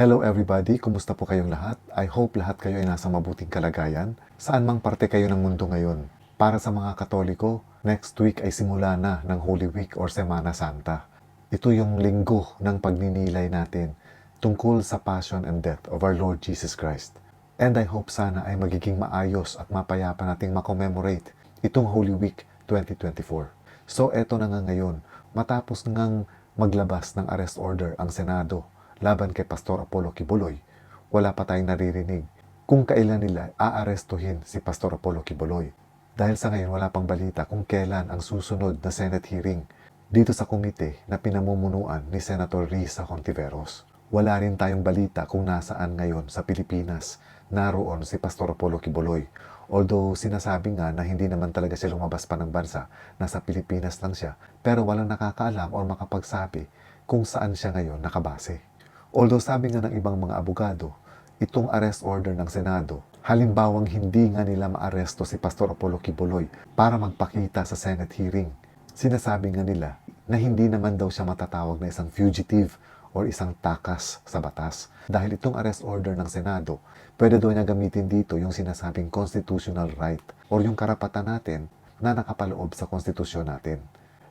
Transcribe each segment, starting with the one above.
Hello everybody, kumusta po kayong lahat? I hope lahat kayo ay nasa mabuting kalagayan. Saan mang parte kayo ng mundo ngayon. Para sa mga Katoliko, next week ay simula na ng Holy Week or Semana Santa. Ito yung linggo ng pagninilay natin tungkol sa passion and death of our Lord Jesus Christ. And I hope sana ay magiging maayos at mapayapa nating makommemorate itong Holy Week 2024. So eto na nga ngayon, matapos ngang maglabas ng arrest order ang Senado laban kay Pastor Apollo Kibuloy, wala pa tayong naririnig kung kailan nila aarestuhin si Pastor Apollo Kibuloy. Dahil sa ngayon wala pang balita kung kailan ang susunod na Senate hearing dito sa komite na pinamumunuan ni Senator Risa Hontiveros. Wala rin tayong balita kung nasaan ngayon sa Pilipinas naroon si Pastor Apollo Kibuloy. Although sinasabi nga na hindi naman talaga siya lumabas pa ng bansa, nasa Pilipinas lang siya, pero walang nakakaalam o makapagsabi kung saan siya ngayon nakabase. Although sabi nga ng ibang mga abogado, itong arrest order ng Senado, halimbawang hindi nga nila maaresto si Pastor Apollo Kibuloy para magpakita sa Senate hearing. Sinasabi nga nila na hindi naman daw siya matatawag na isang fugitive or isang takas sa batas. Dahil itong arrest order ng Senado, pwede daw niya gamitin dito yung sinasabing constitutional right or yung karapatan natin na nakapaloob sa konstitusyon natin.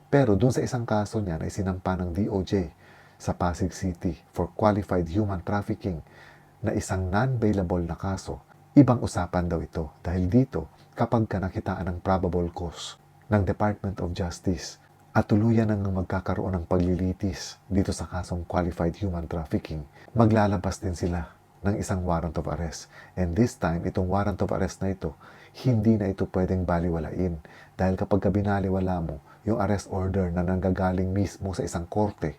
Pero dun sa isang kaso niya na isinampa ng DOJ sa Pasig City for qualified human trafficking na isang non-bailable na kaso, ibang usapan daw ito dahil dito kapag ka nakitaan ng probable cause ng Department of Justice at tuluyan nang magkakaroon ng paglilitis dito sa kasong qualified human trafficking, maglalabas din sila ng isang warrant of arrest. And this time, itong warrant of arrest na ito, hindi na ito pwedeng baliwalain. Dahil kapag ka binaliwala mo yung arrest order na nanggagaling mismo sa isang korte,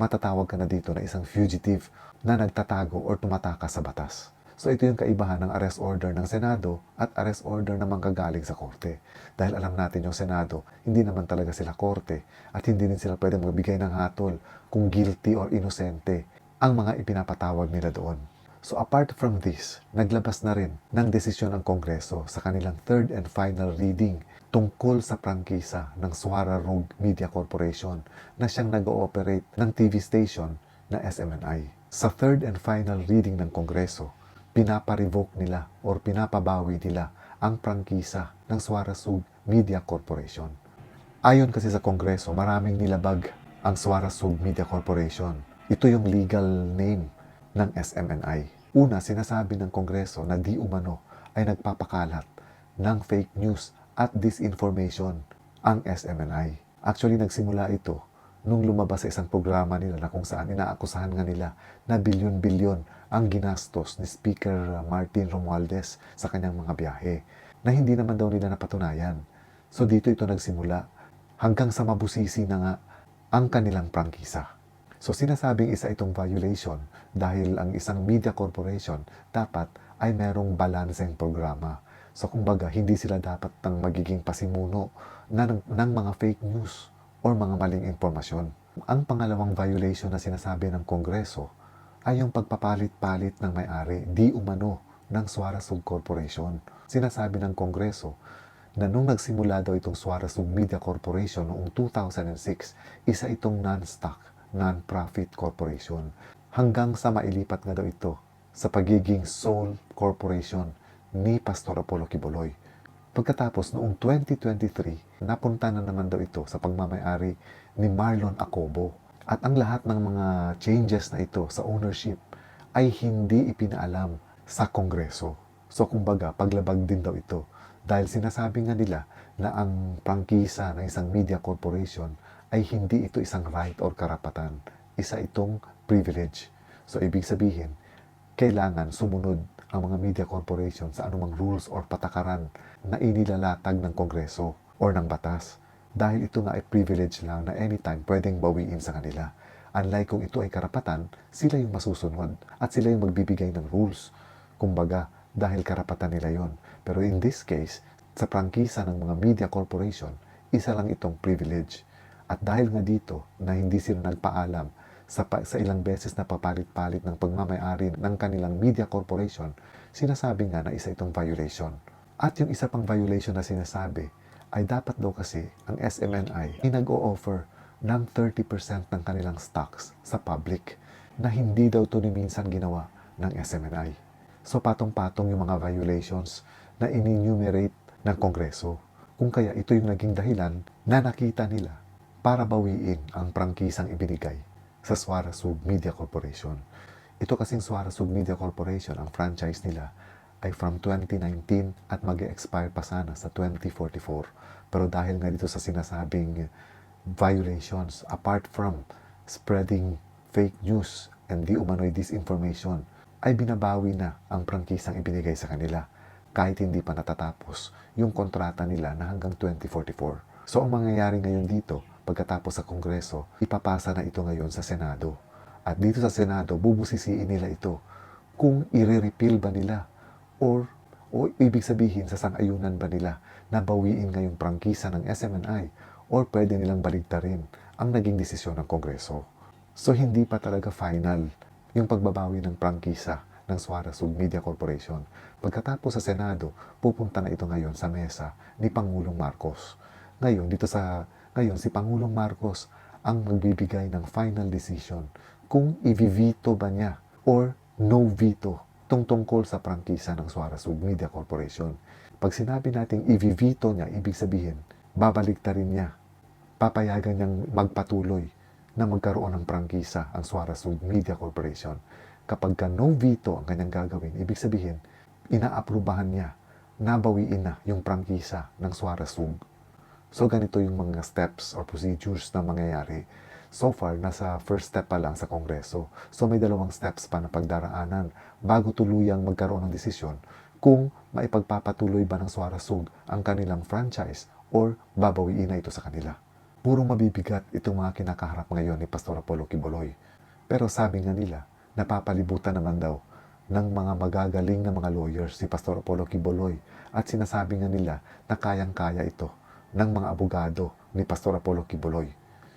matatawag ka na dito na isang fugitive na nagtatago or tumatakas sa batas. So ito yung kaibahan ng arrest order ng Senado at arrest order na manggagaling sa korte. Dahil alam natin yung Senado, hindi naman talaga sila korte at hindi din sila pwede magbigay ng hatol kung guilty or inosente ang mga ipinapatawag nila doon. So apart from this, naglabas na rin ng desisyon ng Kongreso sa kanilang third and final reading tungkol sa prangkisa ng Suara Rogue Media Corporation na siyang nag-ooperate ng TV station na SMNI. Sa third and final reading ng Kongreso, pinapa-revoke nila or pinapabawi nila ang prangkisa ng Suara Sug Media Corporation. Ayon kasi sa Kongreso, maraming nilabag ang Suara Sug Media Corporation. Ito yung legal name ng SMNI. Una, sinasabi ng Kongreso na di umano ay nagpapakalat ng fake news at disinformation ang SMNI. Actually, nagsimula ito nung lumabas sa isang programa nila na kung saan inaakusahan nga nila na bilyon-bilyon ang ginastos ni Speaker Martin Romualdez sa kanyang mga biyahe na hindi naman daw nila napatunayan. So dito ito nagsimula hanggang sa mabusisi na nga ang kanilang prangkisa. So sinasabing isa itong violation dahil ang isang media corporation dapat ay merong balancing programa. So kumbaga hindi sila dapat ng magiging pasimuno ng, ng mga fake news or mga maling impormasyon. Ang pangalawang violation na sinasabi ng Kongreso ay yung pagpapalit-palit ng may-ari di umano ng Suarasug Corporation. Sinasabi ng Kongreso na nung nagsimula daw itong Suarasug Media Corporation noong 2006, isa itong non-stock, non-profit corporation. Hanggang sa mailipat nga daw ito sa pagiging sole corporation ni Pastor Apollo Kibuloy. Pagkatapos noong 2023, napunta na naman daw ito sa pagmamayari ni Marlon Acobo. At ang lahat ng mga changes na ito sa ownership ay hindi ipinaalam sa Kongreso. So kumbaga, paglabag din daw ito. Dahil sinasabi nga nila na ang prangkisa ng isang media corporation ay hindi ito isang right or karapatan. Isa itong privilege. So ibig sabihin, kailangan sumunod ang mga media corporation sa anumang rules or patakaran na inilalatag ng Kongreso or ng batas. Dahil ito nga ay privilege lang na anytime pwedeng bawiin sa kanila. Unlike kung ito ay karapatan, sila yung masusunod at sila yung magbibigay ng rules. Kumbaga, dahil karapatan nila yon. Pero in this case, sa prangkisa ng mga media corporation, isa lang itong privilege. At dahil nga dito na hindi sila nagpaalam sa, sa ilang beses na papalit-palit ng pagmamayari ng kanilang media corporation, sinasabi nga na isa itong violation. At yung isa pang violation na sinasabi ay dapat daw kasi ang SMNI ay nag-o-offer ng 30% ng kanilang stocks sa public na hindi daw to ni minsan ginawa ng SMNI. So patong-patong yung mga violations na in-enumerate ng Kongreso. Kung kaya ito yung naging dahilan na nakita nila para bawiin ang prangkisang ibinigay sa Swarasug Media Corporation. Ito kasing Swarasug Media Corporation, ang franchise nila ay from 2019 at mag expire pa sana sa 2044. Pero dahil nga dito sa sinasabing violations, apart from spreading fake news and di umano'y disinformation, ay binabawi na ang prangkisang ibinigay sa kanila kahit hindi pa natatapos yung kontrata nila na hanggang 2044. So ang mangyayari ngayon dito, pagkatapos sa Kongreso, ipapasa na ito ngayon sa Senado. At dito sa Senado, bubusisiin nila ito kung i-repeal ba nila or o ibig sabihin sa sang-ayunan ba nila na bawiin ngayong prangkisa ng SMNI or pwede nilang baligtarin ang naging desisyon ng Kongreso. So hindi pa talaga final yung pagbabawi ng prangkisa ng Swarasug Media Corporation. Pagkatapos sa Senado, pupunta na ito ngayon sa mesa ni Pangulong Marcos. Ngayon, dito sa ngayon si Pangulong Marcos ang magbibigay ng final decision kung i-veto ba niya or no veto tung tungkol sa prangkisa ng Swarasug Media Corporation. Pag sinabi nating i-veto niya, ibig sabihin, babaliktarin niya, papayagan niyang magpatuloy na magkaroon ng prangkisa ang Swarasug Media Corporation. Kapag ka no veto ang kanyang gagawin, ibig sabihin, inaaprubahan niya na bawiin na yung prangkisa ng Swarasug. So ganito yung mga steps or procedures na mangyayari. So far, nasa first step pa lang sa Kongreso. So may dalawang steps pa na pagdaraanan bago tuluyang magkaroon ng desisyon kung maipagpapatuloy ba ng Swarasug ang kanilang franchise or babawiin na ito sa kanila. Purong mabibigat itong mga kinakaharap ngayon ni Pastor Apollo Kiboloy. Pero sabi nga nila, napapalibutan naman daw ng mga magagaling na mga lawyers si Pastor Apollo Kiboloy at sinasabi nga nila na kayang-kaya ito ng mga abogado ni Pastor Apollo Kiboloy.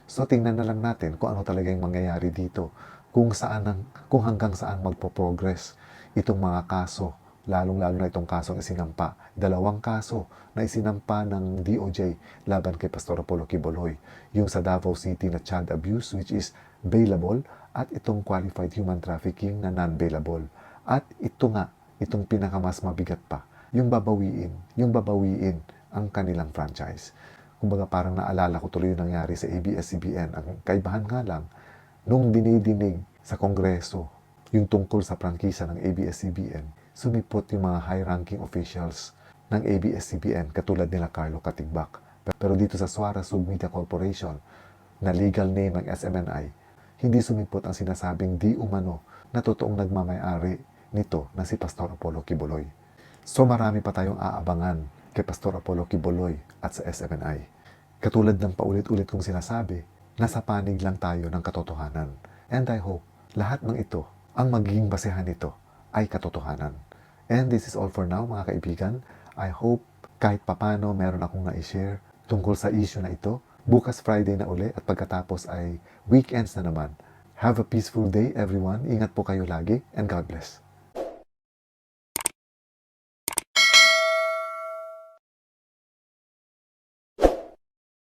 So tingnan na lang natin kung ano talaga yung mangyayari dito, kung saan ang, kung hanggang saan magpo-progress itong mga kaso, lalong-lalo na itong kasong isinampa, dalawang kaso na isinampa ng DOJ laban kay Pastor Apollo Kiboloy, yung sa Davao City na child abuse which is bailable at itong qualified human trafficking na non-bailable. At ito nga, itong pinakamas mabigat pa, yung babawiin, yung babawiin ang kanilang franchise. Kumbaga parang naalala ko tuloy yung nangyari sa ABS-CBN. Ang kaibahan nga lang, nung dinidinig sa Kongreso yung tungkol sa prangkisa ng ABS-CBN, sumipot yung mga high-ranking officials ng ABS-CBN katulad nila Carlo Katigbak. Pero dito sa Suara Sub Media Corporation, na legal name ng SMNI, hindi sumipot ang sinasabing di umano na totoong nagmamayari nito na si Pastor Apollo Kibuloy. So marami pa tayong aabangan kay Pastor Apollo Kibuloy at sa SMNI. Katulad ng paulit-ulit kong sinasabi, nasa panig lang tayo ng katotohanan. And I hope lahat ng ito, ang magiging basehan nito ay katotohanan. And this is all for now mga kaibigan. I hope kahit papano meron akong na-share tungkol sa issue na ito. Bukas Friday na uli at pagkatapos ay weekends na naman. Have a peaceful day everyone. Ingat po kayo lagi and God bless.